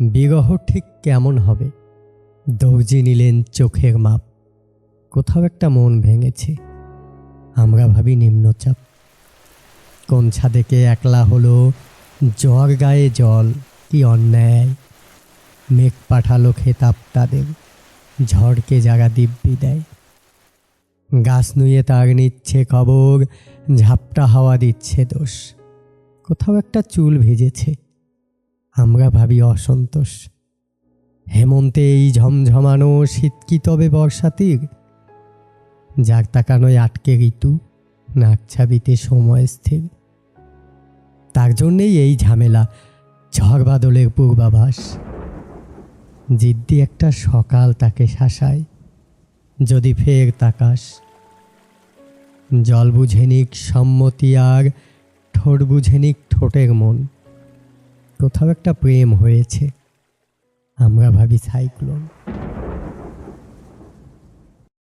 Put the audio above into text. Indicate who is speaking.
Speaker 1: বিরহ ঠিক কেমন হবে? দর্জি নিলেন চোখের মাপ। কোথাও একটা মন ভেঙেছে। আমরা ভাবি নিম্নচাপ। কোন ছাদেকে একলা হলো, জ্বর গায়ে জল, কি অন্যায়? মেঘ পাঠালো খেতাব তাদের ঝড়কে জাগা দিব্যি দেয়। গাছ নুয়ে তার নিচ্ছে খবর, ঝাপটা হাওয়া দিচ্ছে দোষ। কোথাও একটা চুল ভেজেছে। আমরা ভাবি অসন্তোষ। হেমন্তে এই ঝমঝমানো শীত কি তবে বর্ষাতির যাক তাকানোয় আটকে ঋতু, নাক ছাবিতে সময় স্থির। তার জন্যেই এই ঝামেলা, ঝড় বাদলের পূর্বাভাস। জিদ্দি একটা সকাল তাকে শাসায়, যদি ফের তাকাস। জল বুঝেনিক সম্মতি আর, ঠোঁট বুঝেনিক ঠোঁটের মন। কোথাও একটা প্রেম হয়েছে। আমরা ভাবি সাইক্লোন।